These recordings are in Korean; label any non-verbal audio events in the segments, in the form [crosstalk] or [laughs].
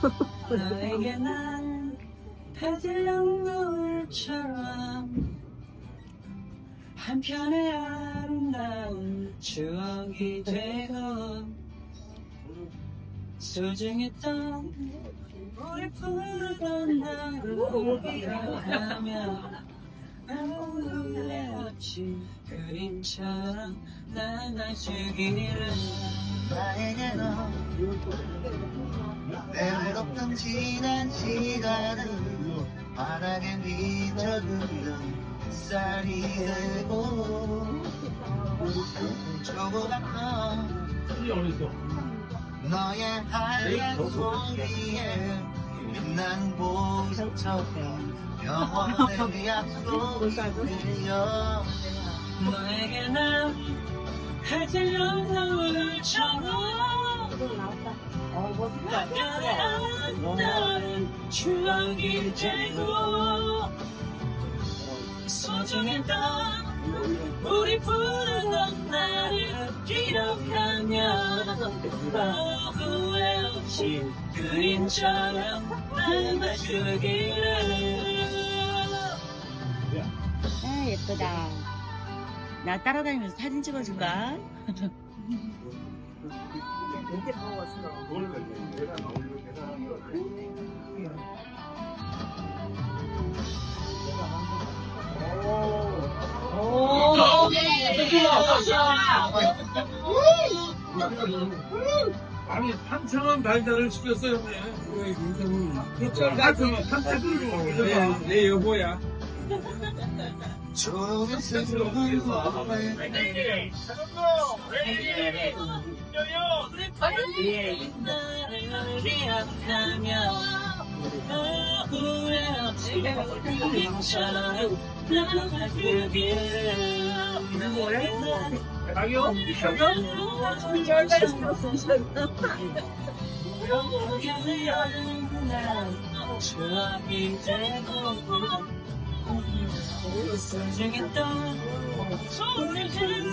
나에게 난 배들령 노을처럼 한편의 아름다운 추억이 되고 소중했던 우리 부르던 나를 기억하며 아무 후회 없이 그림처럼 남아주기를 나에게 너 때롭던 지난 시간은 바닥에 미쳐있는 쌀이 되고. 조그맣던 너의 하얀 소리에 빛난 보석처럼 영원의 약속이 들려. 너에게 난 해질녘 노을처럼 한편의 아름다운 추억이 되고 소중했던 우리 부르던 나를 기억하며 아무 후회 없이 그림처럼 남아주기를 아 예쁘다. 나 따라다니면서 사진 찍어줄까? [laughs] 아니 한창원 발달을 시켰어요 형님 그렇죠. 한창원 한창원 내 여보야. 조금 슬픈 소중했던 우리 없이 그림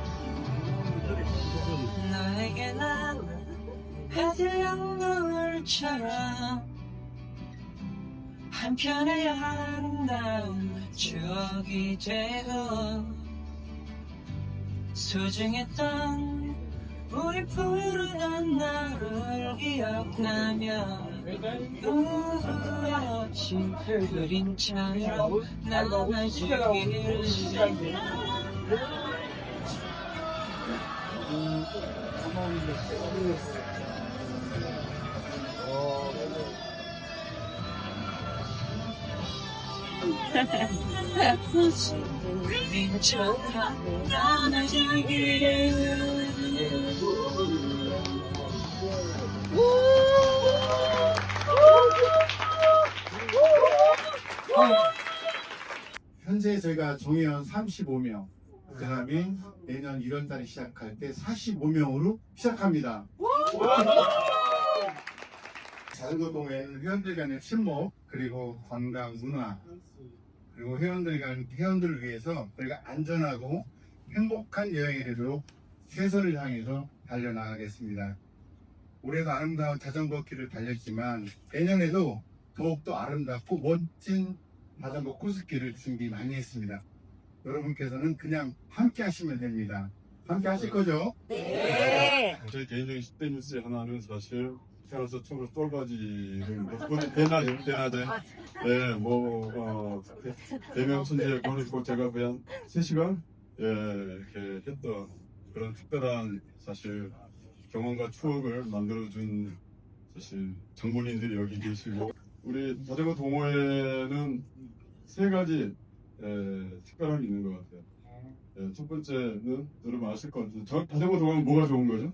나에게 난 해질녘 노을처럼 한편의 아름다운 추억이 되고 소중했던 우리 부르던 나를 기억나며 후회 없이 그림처럼 남아주기를 현재 저희가 종회원 35명, 그 다음에 내년 1월 달에 시작할 때 45명으로 시작합니다. 자전거 동호회는 회원들 간의 친목, 그리고 관광, 문화, 그리고 회원들 간, 회원들을 위해서 저희가 안전하고 행복한 여행이 되도록 최선을 향해서 달려나가겠습니다. 올해도 아름다운 자전거 길을 달렸지만 내년에도 더욱더 아름답고 멋진 자전거 코스길을 준비 많이 했습니다. 여러분께서는 그냥 함께 하시면 됩니다. 함께 하실 거죠? 제 개인적인 10대 뉴스 하나는 사실 태어나서 처음으로 똘바지를 뭐 대낮에 대낮에. 네뭐 어, 대명 선지에 걸어주고 제가 그냥 3시간? 예 이렇게 했던 그런 특별한 사실 경험과 추억을 만들어준 사실 장본인들이 여기 계시고. 우리 자전거 동호회는 세 가지 예, 특별함이 있는 것 같아요. 예, 첫 번째는 여러분 아실 것. 저 자전거 동호회는 뭐가 좋은 거죠?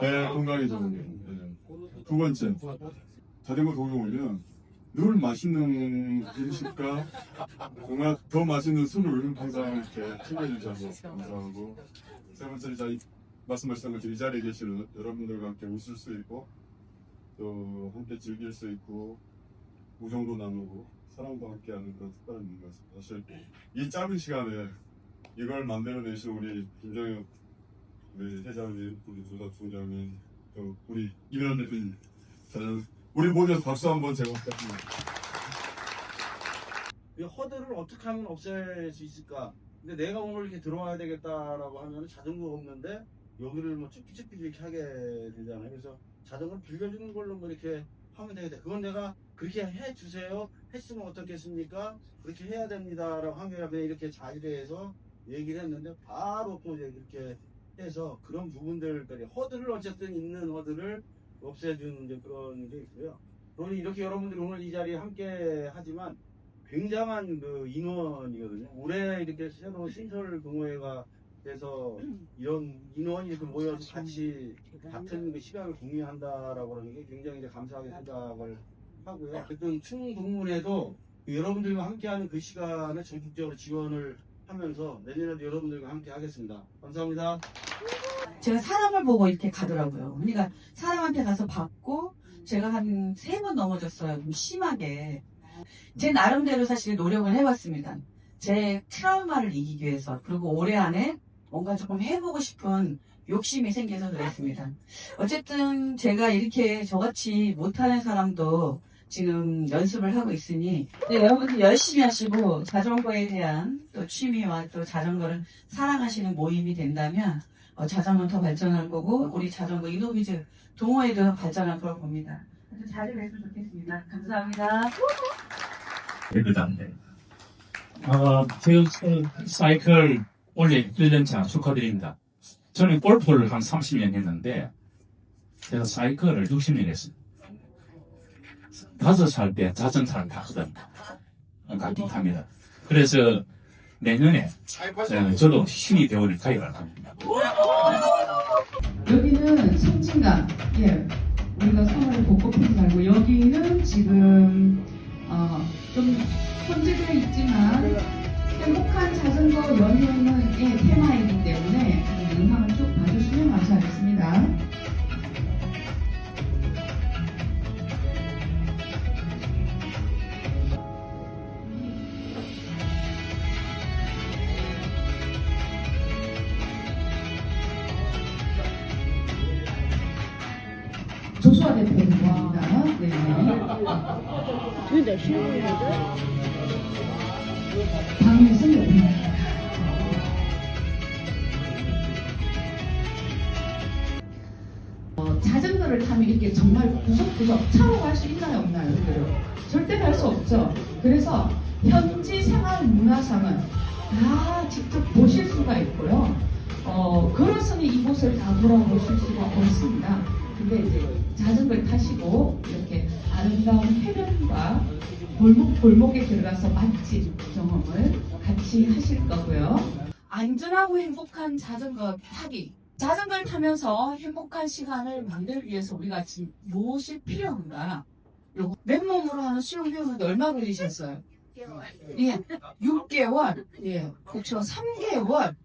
네, 건강이 좋은 게. 네. 두 번째, 자전거 동호회는 늘 맛있는 음식과 정말 더 맛있는 술을 항상 이렇게 챙겨주셔서 감사하고 세 번째 자 말씀하셨던 것처럼 이 자리에 계시는 여러분들과 함께 웃을 수 있고 또 함께 즐길 수 있고 우정도 나누고 사랑도 함께하는 그런 특별한 의미가 있습니다. 사실 이 짧은 시간에 이걸 만들어내신 우리 김정혁 우리 회장님, 우리 조사 총장님, 또 우리 이면 대표님, 저는 우리 모두 박수 한번 제가 부탁드립니다. 이 허들을 어떻게 하면 없앨 수 있을까? 근데 내가 오늘 이렇게 들어와야 되겠다라고 하면 자전거 없는데 여기를 뭐 쭈삐쭈삐 이렇게 하게 되잖아요. 그래서 자전거 빌려주는 걸로 뭐 이렇게 하면 되겠다. 그건 내가 그렇게 해 주세요. 했으면 어떻겠습니까? 그렇게 해야 됩니다 라고 하면 그냥 이렇게 자리에서 얘기를 했는데 바로 또 이렇게 해서 그런 부분들까지 허들을 어쨌든 있는 허들을 없애주는 그런 게 있고요. 그러니 이렇게 여러분들이 오늘 이 자리에 함께 하지만 굉장한 그 인원이거든요. 올해 이렇게 새로 신설 동호회가 돼서 이런 인원이 이렇게 모여서 같이 같은 그 시간을 공유한다라고 하는 게 굉장히 이제 감사하게 생각을 하고요. 어쨌든 충북문에도 여러분들과 함께하는 그 시간을 적극적으로 지원을 하면서 내년에도 여러분들과 함께 하겠습니다. 감사합니다. 제가 사람을 보고 이렇게 가더라고요. 그러니까 사람한테 가서 받고 제가 한 세 번 넘어졌어요. 좀 심하게. 제 나름대로 사실 노력을 해봤습니다. 제 트라우마를 이기기 위해서. 그리고 올해 안에 뭔가 조금 해보고 싶은 욕심이 생겨서 그랬습니다. 어쨌든 제가 이렇게 저같이 못하는 사람도 지금 연습을 하고 있으니 네, 여러분들 열심히 하시고 자전거에 대한 또 취미와 또 자전거를 사랑하시는 모임이 된다면 어, 자전거는 더 발전할 거고 우리 자전거 이노비즈 동호회도 발전할 걸 봅니다. 아주 잘 됐으면 좋겠습니다. 감사합니다. 예쁘다는데. 어, 제 사이클 올해 1년차 축하드립니다. 저는 골프를 한 30년 했는데, 제가 사이클을 60년 했어요. 다섯 살 때 자전거를 탔거든요. 같이 탑니다. 그래서 내년에 어, 저도 신이 대원을 가입을 합니다. 여기는 섬진강, 예, 우리가 성을 곳곳에서 살고 여기는 지금 어, 좀 혼재되어 있지만 행복한 자전거 여행의 테마이기 때문에 영상을 쭉 봐주시면 감사하겠습니다. 조수아 대표님 고맙습니다. 네. 구석구석 차로 갈 수 있나요 없나요? 절대 갈 수 없죠. 그래서 현지 생활 문화상은 다 직접 보실 수가 있고요. 어, 걸어서는 이곳을 다 돌아보실 수가 없습니다. 근데 이제 자전거를 타시고 이렇게 아름다운 해변과 골목 골목에 들어가서 맛집 경험을 같이 하실 거고요. 안전하고 행복한 자전거 타기. 자전거를 타면서 행복한 시간을 만들기 위해서 우리가 지금 무엇이 필요한가? 맨몸으로 하는 수영 배우는데 얼마 걸리셨어요? 예, 6개월. 예, 그렇죠. 3개월.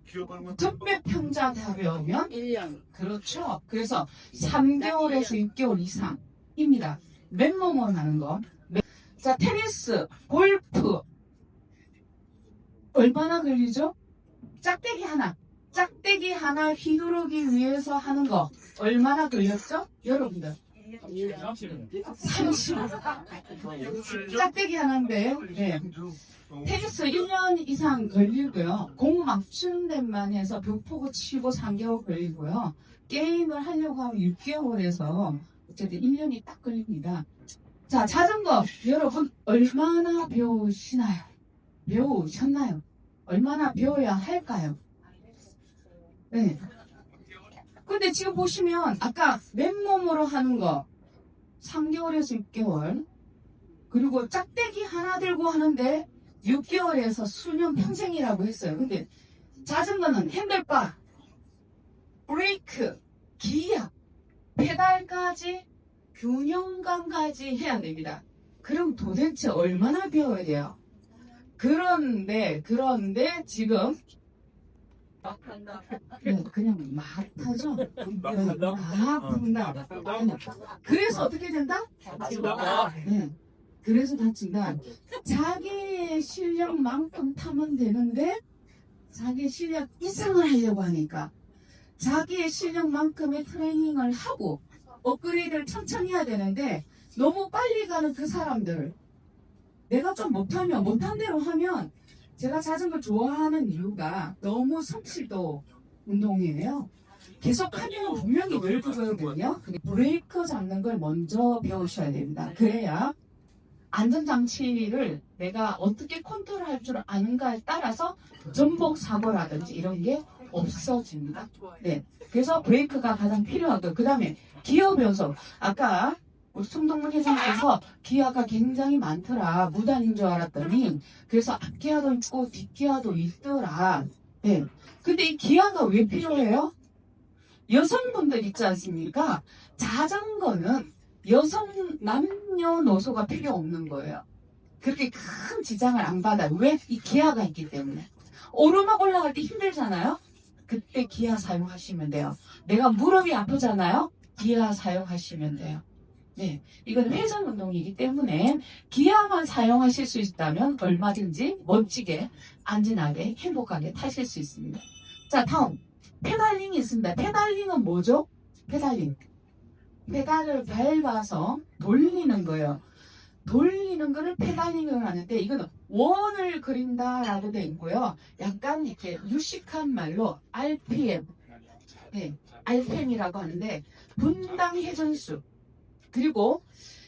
특별 평장 다 배우면 1년. 그렇죠. 그래서 3개월에서 6개월 이상입니다. 맨몸으로 하는 거. 자, 테니스, 골프. 얼마나 걸리죠? 짝대기 하나. 짝대기 하나 휘두르기 위해서 하는 거 얼마나 걸렸죠? 여러분들 30 짝대기 하나인데 네. 테니스 1년 이상 걸리고요 공 맞추는 데만 해서 벽포고 치고 3개월 걸리고요 게임을 하려고 하면 6개월에서 어쨌든 1년이 딱 걸립니다 자 자전거 여러분 얼마나 배우시나요? 배우셨나요? 얼마나 배워야 할까요? 네. 근데 지금 보시면 아까 맨몸으로 하는 거 3개월에서 6개월 그리고 짝대기 하나 들고 하는데 6개월에서 수년 평생이라고 했어요. 근데 자전거는 핸들바, 브레이크, 기어, 페달까지 균형감까지 해야 됩니다. 그럼 도대체 얼마나 배워야 돼요? 그런데 그런데 지금 네, 그냥 막 타죠. 막 분다. 그래서 어떻게 된다? 네. 그래서 다친다. 자기의 실력만큼 타면 되는데 자기 실력 이상을 하려고 하니까 자기의 실력만큼의 트레이닝을 하고 업그레이드를 천천히 해야 되는데 너무 빨리 가는 그 사람들 내가 좀 못하면 못한 대로 하면 제가 자전거 좋아하는 이유가 너무 성실도 운동이에요. 계속 하면 분명히 늘거든요. 브레이크 잡는 걸 먼저 배우셔야 됩니다. 그래야 안전장치를 내가 어떻게 컨트롤할 줄 아는가에 따라서 전복 사고라든지 이런 게 없어집니다. 네. 그래서 브레이크가 가장 필요하고 그 다음에 기어 변속. 아까 우리 송동문 회장께서 기아가 굉장히 많더라. 무단인 줄 알았더니 그래서 앞기아도 있고 뒷기아도 있더라. 네. 근데 이 기아가 왜 필요해요? 여성분들 있지 않습니까? 자전거는 여성 남녀노소가 필요 없는 거예요. 그렇게 큰 지장을 안 받아요. 왜? 이 기아가 있기 때문에. 오르막 올라갈 때 힘들잖아요? 그때 기아 사용하시면 돼요. 내가 무릎이 아프잖아요? 기아 사용하시면 돼요. 네. 이건 회전 운동이기 때문에 기아만 사용하실 수 있다면 얼마든지 멋지게, 안전하게, 행복하게 타실 수 있습니다. 자, 다음. 페달링이 있습니다. 페달링은 뭐죠? 페달링. 페달을 밟아서 돌리는 거예요. 돌리는 거를 페달링을 하는데 이거는 원을 그린다라고 되어 있고요. 약간 이렇게 유식한 말로 RPM, 네, RPM이라고 하는데 분당 회전수. 그리고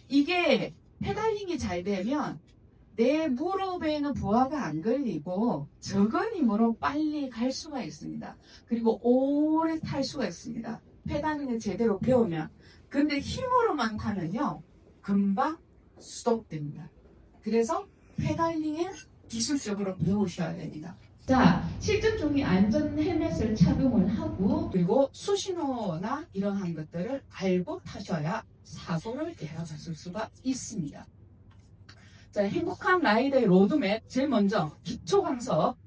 이게 페달링이 잘 되면 내 무릎에는 부하가 안 걸리고 적은 힘으로 빨리 갈 수가 있습니다. 그리고 오래 탈 수가 있습니다. 페달링을 제대로 배우면. 근데 힘으로만 타면요. 금방 스톱됩니다. 그래서 페달링을 기술적으로 배우셔야 됩니다. 자, 실전 종이 안전 헬멧을 착용을 하고 그리고 수신호나 이러한 것들을 알고 타셔야 사고를 예방하실 수가 있습니다. 자, 행복한 라이더의 로드맵 제일 먼저 기초 강석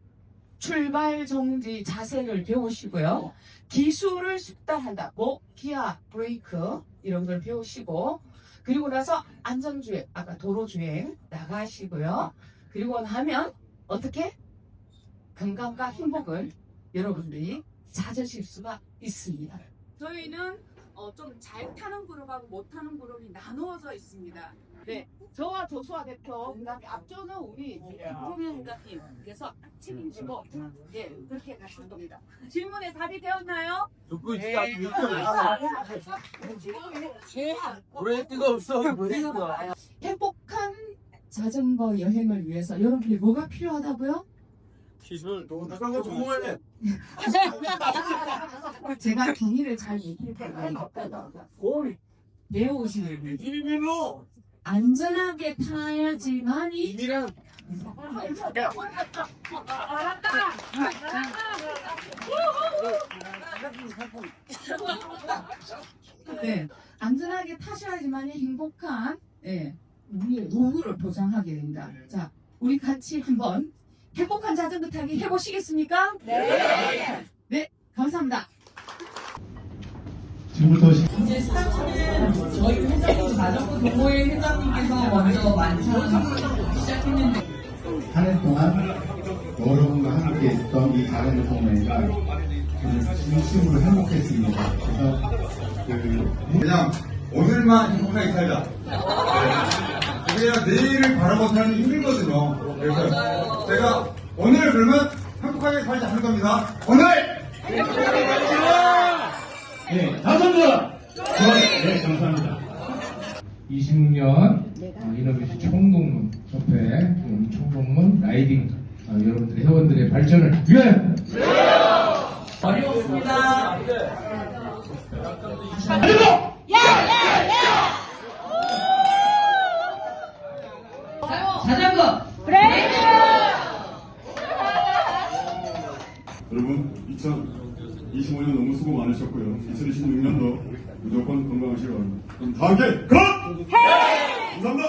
출발 정지 자세를 배우시고요. 기술을 숙달한다. 뭐 기아, 브레이크 이런 걸 배우시고 그리고 나서 안전주행 아까 도로주행 나가시고요. 그리고 나면 어떻게 건강과 행복을 여러분들이 찾으실 수가 있습니다. 저희는 어, 좀 잘 타는 그룹하고 못 타는 그룹이 나누어져 있습니다. 네, 저와 조수아 대표, 그다음에 앞쪽은 우리 김종현 회장님, 그래서 책임지고 예 그렇게 가실 겁니다. 질문에 답이 되었나요? 듣고 있지 않습니까? 브레이크가 없어. 브레이크가. 행복한 자전거 여행을 위해서 여러분이 뭐가 필요하다고요? 기술 자전거 전문에 제가 강의를 잘 때가 배우시는 분. 비밀로. 안전하게 타야지만 이 이미랑 네, 안전하게 타셔야지만이 행복한 예, 우리의 노후를 보장하게 됩니다. 자, 우리 같이 한번 행복한 자전거 타기 해보시겠습니까? 네. 네, 감사합니다. 지금부터 이제 스타트는 저희 회장님 자전거 동호회 회장님께서 먼저 만찬 시작했는데 한 해 동안 여러분과 함께 했던 이 다른 동호회가 진심으로 행복했습니다. 그래서 그 그냥 오늘만 행복하게 살자. 네. [laughs] 그래야 내일을 바라보고 살기 힘들거든요. 그래서 제가 오늘 그러면 행복하게 살자 하는 겁니다. 오늘! 네, 자전거! 네, 감사합니다. 26년 어, 이노베이션 총동문 협회 음, 총동문 라이딩 어, 여러분들의 회원들의 발전을 위하여 어려웠습니다. 자전거 여러분 2025년 너무 수고. 많으셨고요. 2026년도 무조건 건강하시기 바랍니다. 그럼 다 함께 컷! 감사합니다.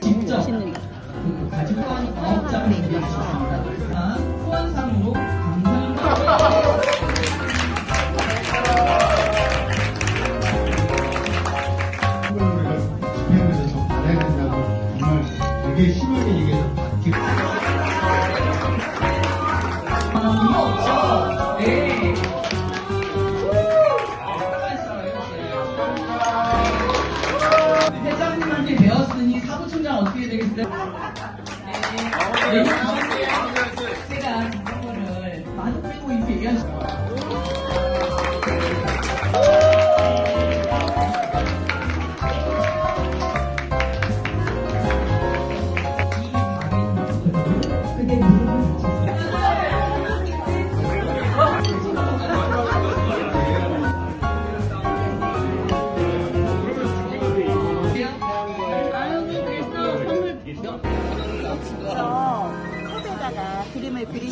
직접 그 가지고 한 사업장을 준비하셨습니다.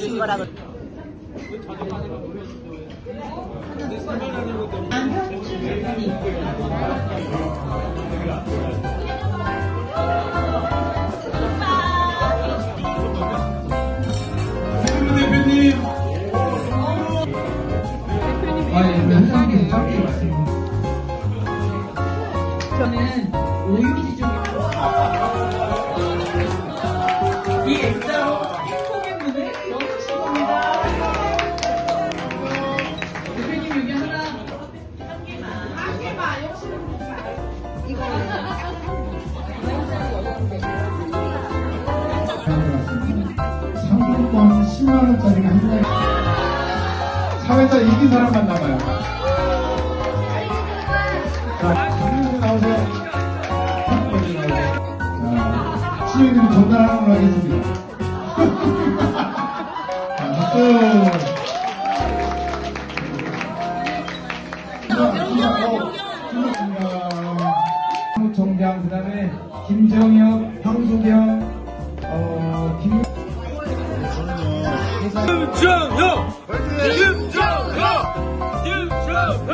그림 상품권 10만원짜리가 한 장에 사회자 이긴 사람만 남아요. 자 정리해 나오세요. 상품권이 나오세요 자 시우님 전달하는 걸로 하겠습니다. [laughs] 자 박수 그 다음에 김정혁, 황수경, 어, 김, 김정혁! 김정혁! 김정혁!